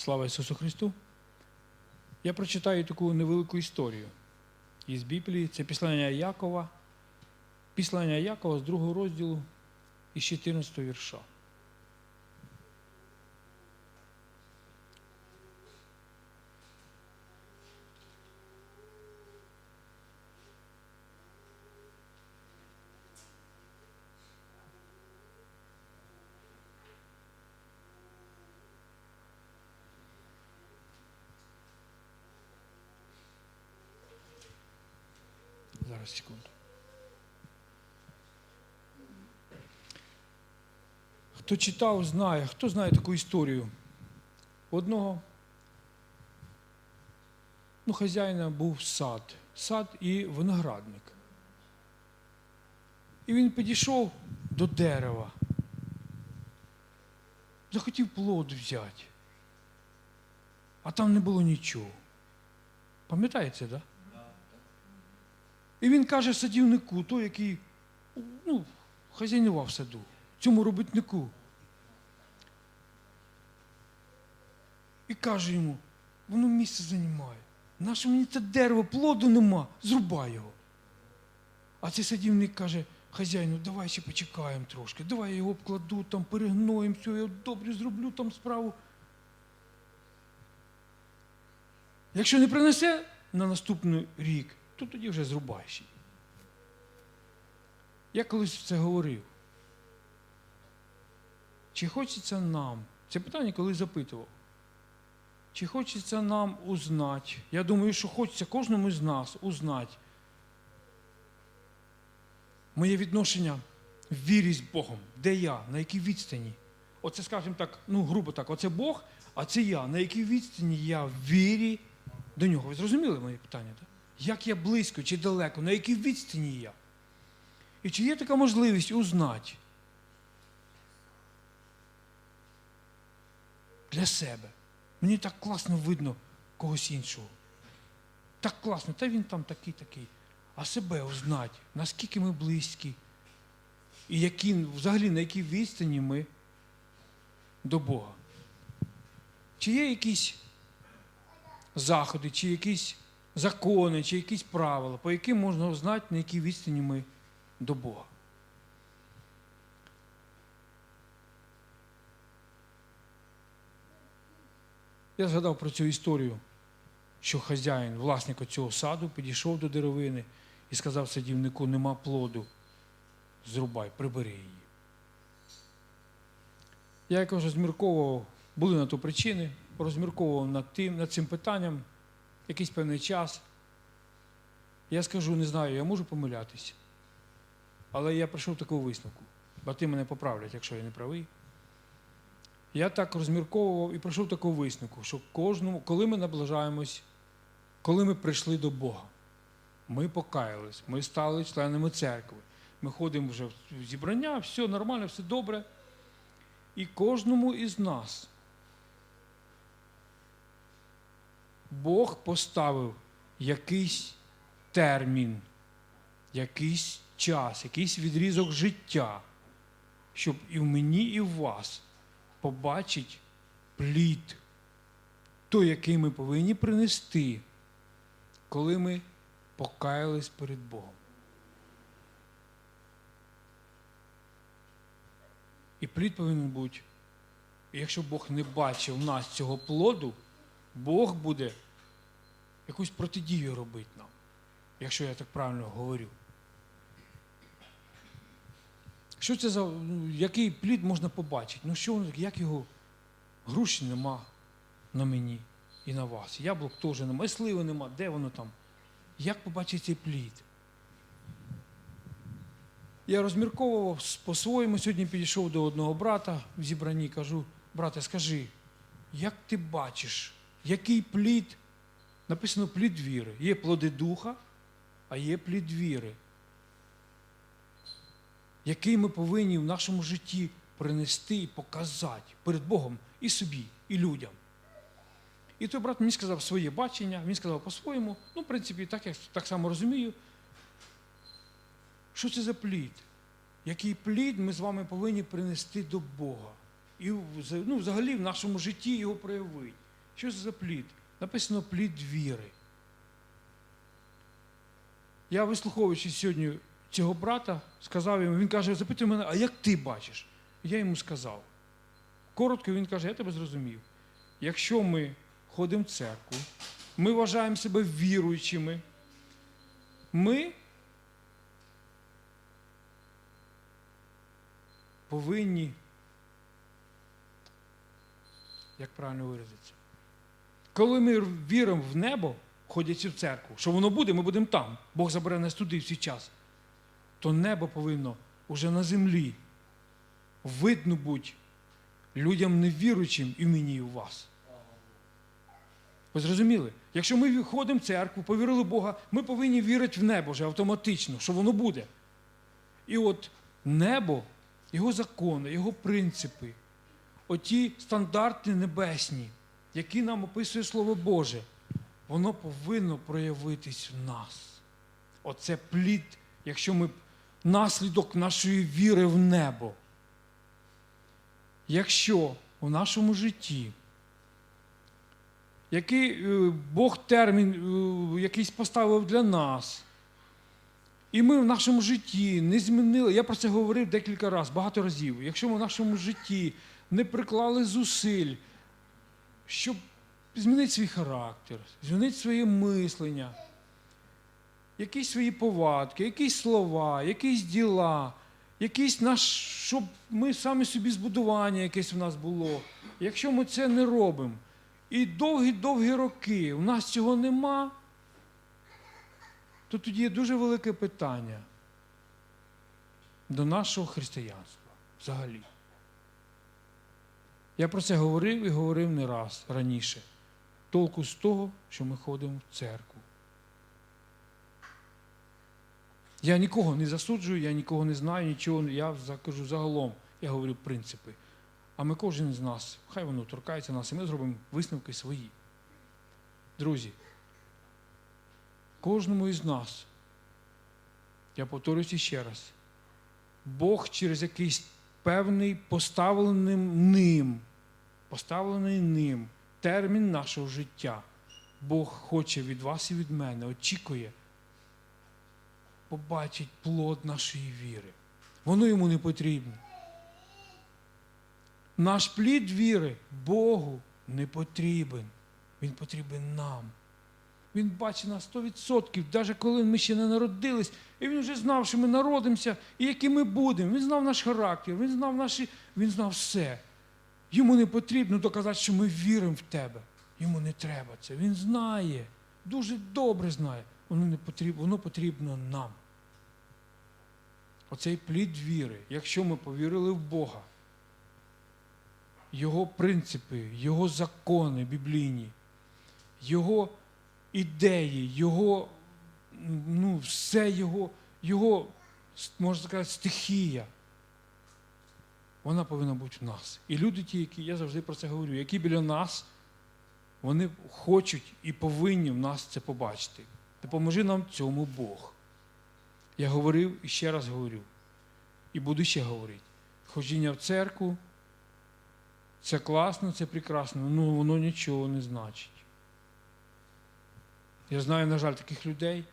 Слава Ісусу Христу! Я прочитаю таку невелику історію із Біблії. Це післання Якова, післання Якова з другого розділу із 14 вірша. Зараз секунду. Хто читав, знає, хто знає таку історію. Одного ну, хазяїна був сад, сад і виноградник. І він підійшов до дерева. Захотів плод взяти. А там не було нічого. Пам'ятаєте, так? Да? І він каже садівнику, той, який ну, хазяйнував саду, цьому робітнику. І каже йому, воно місце займає. Наше мені це дерево, плоду нема, зрубай його. А цей садівник каже, хазяїну, давай ще почекаємо трошки, давай я його обкладу, там перегноїм, все, я добре зроблю там справу. Якщо не принесе на наступний рік, то тоді вже зрубаєш. Я колись це говорив. Чи хочеться нам? Це питання коли запитував. Чи хочеться нам узнати? Я думаю, що хочеться кожному з нас узнати моє відношення в вірі з Богом. Де я, на якій відстані? Оце, скажімо так, ну, грубо так, оце Бог, а це я. На якій відстані я в вірі до нього. Ви зрозуміли моє питання? так? Як я близько чи далеко, на якій відстані я? І чи є така можливість узнати для себе? Мені так класно видно когось іншого. Так класно, та він там такий такий. А себе узнати, наскільки ми близькі, і які, взагалі на якій відстані ми до Бога. Чи є якісь заходи, чи якісь закони, чи якісь правила, по яким можна узнати, на якій відстані ми до Бога. Я згадав про цю історію, що хазяїн, власник цього саду, підійшов до деревини і сказав садівнику, нема плоду, зрубай, прибери її. Я якось розмірковував, були на то причини, розмірковував над, тим, над цим питанням якийсь певний час. Я скажу, не знаю, я можу помилятися. Але я прийшов до такого висновку. Брати мене поправлять, якщо я не правий. Я так розмірковував і прийшов такого висновку, що кожному, коли ми наближаємось, коли ми прийшли до Бога, ми покаялись, ми стали членами церкви, ми ходимо вже в зібрання, все нормально, все добре. І кожному із нас Бог поставив якийсь термін, якийсь час, якийсь відрізок життя, щоб і в мені, і в вас побачить плід, той, який ми повинні принести, коли ми покаялись перед Богом. І плід повинен бути. Якщо Бог не бачив в нас цього плоду, Бог буде якусь протидію робити нам, якщо я так правильно говорю. Що це за ну, який плід можна побачити? Ну що як його груші нема на мені і на вас. Яблук теж нема, і сливи нема, де воно там? Як побачити цей плід? Я розмірковував по-своєму, сьогодні підійшов до одного брата в зібранні, кажу, брате, скажи, як ти бачиш, який плід? Написано плід віри. Є плоди духа, а є плід віри який ми повинні в нашому житті принести і показати перед Богом і собі, і людям. І той брат мені сказав своє бачення, він сказав по-своєму, ну, в принципі, так я так само розумію, що це за плід? Який плід ми з вами повинні принести до Бога. І ну, взагалі в нашому житті його проявити. Що це за плід? Написано плід віри. Я, вислуховуючи сьогодні цього брата, сказав йому, він каже, запитує мене, а як ти бачиш? Я йому сказав. Коротко він каже, я тебе зрозумів. Якщо ми ходимо в церкву, ми вважаємо себе віруючими, ми повинні, як правильно виразитися, коли ми віримо в небо, ходячи в церкву, що воно буде, ми будемо там, Бог забере нас туди всі час, то небо повинно уже на землі видно бути людям невіруючим і мені, і у вас. Ви зрозуміли? Якщо ми ходимо в церкву, повірили Бога, ми повинні вірити в небо вже автоматично, що воно буде. І от небо, його закони, його принципи, оті стандарти небесні, які нам описує Слово Боже, воно повинно проявитись в нас. Оце плід, якщо ми наслідок нашої віри в небо. Якщо в нашому житті який е, Бог термін е, якийсь поставив для нас. І ми в нашому житті не змінили, я про це говорив декілька разів, багато разів. Якщо ми в нашому житті не приклали зусиль, щоб змінити свій характер, змінити своє мислення, якісь свої повадки, якісь слова, якісь діла, якісь наш, щоб ми самі собі збудування якесь в нас було. Якщо ми це не робимо, і довгі-довгі роки у нас цього нема, то тоді є дуже велике питання до нашого християнства взагалі. Я про це говорив і говорив не раз раніше. Толку з того, що ми ходимо в церкву. Я нікого не засуджую, я нікого не знаю, нічого, я кажу загалом, я говорю принципи. А ми кожен з нас, хай воно торкається нас, і ми зробимо висновки свої. Друзі, кожному із нас, я повторююся ще раз, Бог через якийсь певний поставлений ним, поставлений ним термін нашого життя, Бог хоче від вас і від мене, очікує, побачить плод нашої віри. Воно йому не потрібно. Наш плід віри Богу не потрібен. Він потрібен нам. Він бачить нас 100%, навіть коли ми ще не народились, і він вже знав, що ми народимося і які ми будемо. Він знав наш характер, він знав наші, він знав все. Йому не потрібно доказати, що ми віримо в тебе. Йому не треба це. Він знає, дуже добре знає. Воно не потрібно, воно потрібно нам. Оцей плід віри, якщо ми повірили в Бога, його принципи, його закони біблійні, його ідеї, його, ну, все його, його, можна сказати, стихія. Вона повинна бути в нас. І люди ті, які, я завжди про це говорю, які біля нас, вони хочуть і повинні в нас це побачити. Допоможи нам цьому Бог. Я говорив і ще раз говорю. І буду ще говорити. Ходіння в церкву. Це класно, це прекрасно, але ну, воно нічого не значить. Я знаю, на жаль, таких людей,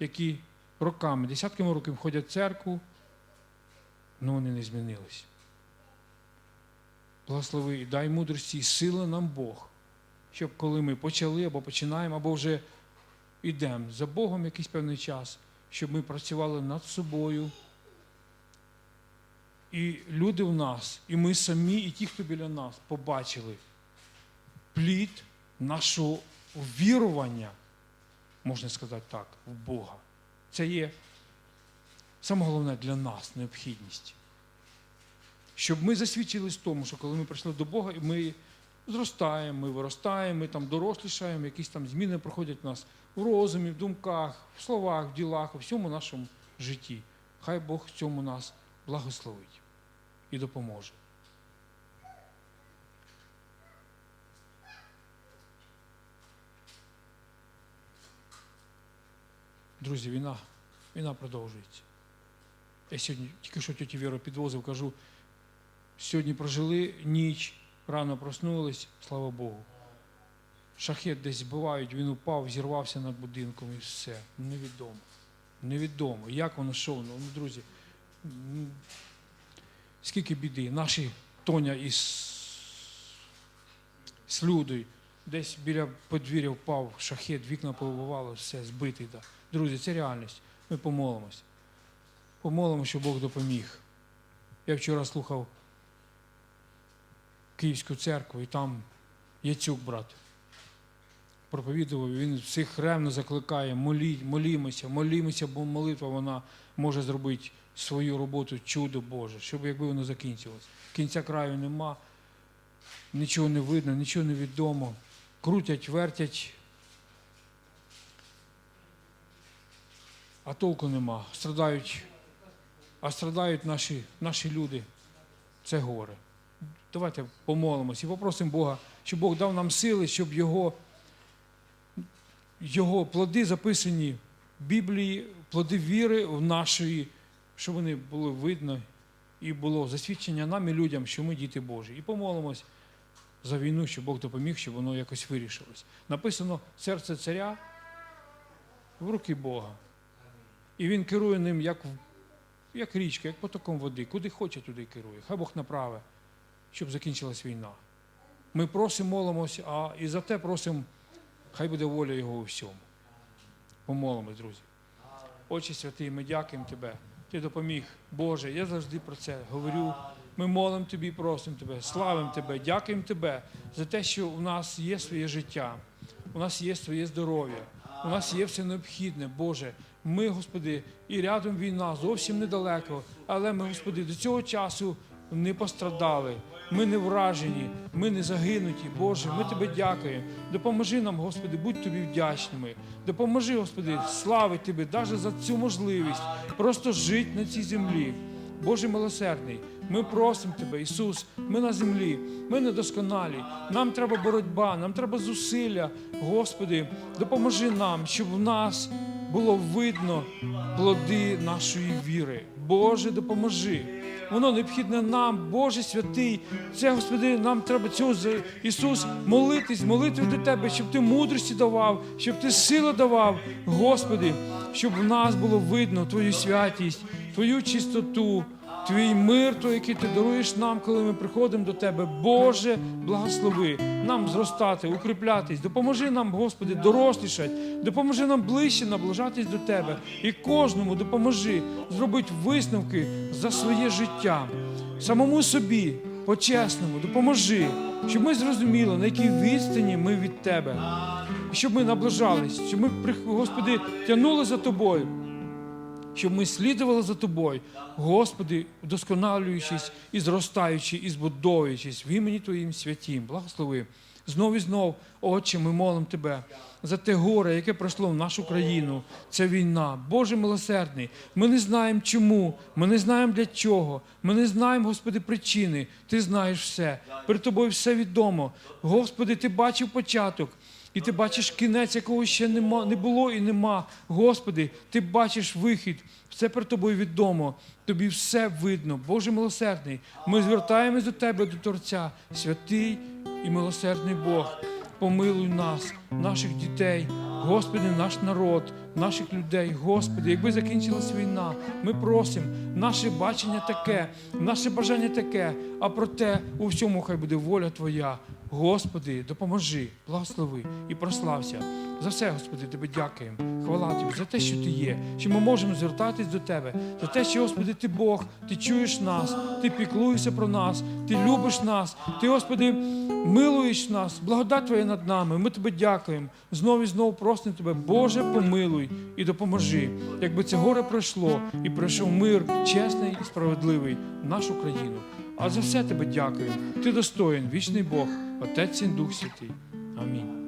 які роками, десятками років ходять в церкву, але вони не змінились. Благослови, дай мудрості і сили нам Бог, щоб коли ми почали або починаємо, або вже йдемо за Богом якийсь певний час, щоб ми працювали над собою. І люди в нас, і ми самі, і ті, хто біля нас, побачили плід нашого вірування, можна сказати так, в Бога. Це є саме головне для нас необхідність. Щоб ми засвідчились тому, що коли ми прийшли до Бога, ми зростаємо, ми виростаємо, ми там дорослішаємо, якісь там зміни проходять в нас в розумі, в думках, в словах, в ділах, у всьому нашому житті. Хай Бог в цьому нас благословить і допоможе. Друзі, війна, війна продовжується. Я сьогодні тільки що тіті Віру підвозив, кажу, сьогодні прожили ніч, рано проснулись, слава Богу. шахет десь збивають, він упав, зірвався над будинком і все. Невідомо. Невідомо. Як воно йшло? Ну, ну, друзі, скільки біди. Наші Тоня із з десь біля подвір'я впав шахет, вікна повибивало, все, збитий. Да. Друзі, це реальність. Ми помолимось. Помолимося, щоб Бог допоміг. Я вчора слухав Київську церкву, і там Яцюк, брат, проповідував, він всіх ревно закликає, моліть, молімося, молімося, бо молитва вона може зробити свою роботу, чудо Боже, щоб якби воно закінчилось. Кінця краю нема, нічого не видно, нічого не відомо. Крутять, вертять, а толку нема. Страдають, а страдають наші, наші люди. Це горе. Давайте помолимось і попросимо Бога, щоб Бог дав нам сили, щоб Його, його плоди записані в Біблії, плоди віри в нашої, щоб вони були видно і було засвідчення нам і людям, що ми діти Божі. І помолимось за війну, щоб Бог допоміг, щоб воно якось вирішилось. Написано серце царя в руки Бога. І він керує ним як, як річка, як потоком води. Куди хоче, туди керує. Хай Бог направить, щоб закінчилась війна. Ми просимо, молимось, а і за те просимо, хай буде воля Його у всьому. Помолимось, друзі. Отче святий, ми дякуємо Тебе. Ти допоміг, Боже. Я завжди про це говорю. Ми молимо Тобі, просимо Тебе, славимо Тебе, дякуємо Тебе за те, що у нас є своє життя, у нас є своє здоров'я, у нас є все необхідне, Боже. Ми, Господи, і рядом війна, зовсім недалеко, але ми, Господи, до цього часу не пострадали. Ми не вражені, ми не загинуті. Боже, ми Тебе дякуємо. Допоможи нам, Господи, будь Тобі вдячними. Допоможи, Господи, славити Тебе, навіть за цю можливість просто жити на цій землі. Боже милосердний, ми просимо Тебе, Ісус, ми на землі, ми недосконалі. Нам треба боротьба, нам треба зусилля. Господи, допоможи нам, щоб в нас було видно плоди нашої віри. Боже, допоможи. Воно необхідне нам, Боже святий. Це, Господи, нам треба цього Ісус молитись, молитви до Тебе, щоб Ти мудрості давав, щоб Ти силу давав, Господи, щоб в нас було видно Твою святість, Твою чистоту, Твій мир, той, який ти даруєш нам, коли ми приходимо до Тебе. Боже, благослови нам зростати, укріплятись. Допоможи нам, Господи, дорослішати, допоможи нам ближче наближатись до Тебе. І кожному допоможи зробити висновки за своє життя. Самому собі, по-чесному, допоможи, щоб ми зрозуміли, на якій відстані ми від Тебе. Щоб ми наближались, щоб ми, Господи, тягнули за Тобою щоб ми слідували за тобою, Господи, вдосконалюючись і зростаючи, і збудовуючись в імені Твоїм святім. Благослови. Знов і знов, Отче, ми молимо Тебе за те горе, яке пройшло в нашу країну. Це війна. Боже милосердний. Ми не знаємо чому, ми не знаємо для чого. Ми не знаємо, Господи, причини. Ти знаєш все. Перед тобою все відомо. Господи, Ти бачив початок. І ти бачиш кінець, якого ще нема, не було і нема. Господи, ти бачиш вихід, все перед тобою відомо, тобі все видно. Боже милосердний, ми звертаємось до Тебе, до Творця, святий і милосердний Бог. Помилуй нас, наших дітей, Господи, наш народ, наших людей. Господи, якби закінчилась війна, ми просимо, наше бачення таке, наше бажання таке, а проте у всьому хай буде воля Твоя. Господи, допоможи, благослови і прослався. За все, Господи, Тебе дякуємо. Хвала Тобі за те, що Ти є, що ми можемо звертатись до Тебе, за те, що, Господи, Ти Бог, Ти чуєш нас, Ти піклуєшся про нас, Ти любиш нас, Ти, Господи, милуєш нас, благодать Твоя над нами. Ми Тебе дякуємо. Знову і знову просимо Тебе, Боже, помилуй і допоможи, якби це горе пройшло і пройшов мир чесний і справедливий в нашу країну. А за все Тебе дякую. Ти достоїн, вічний Бог, Отець і Дух Святий. Амінь.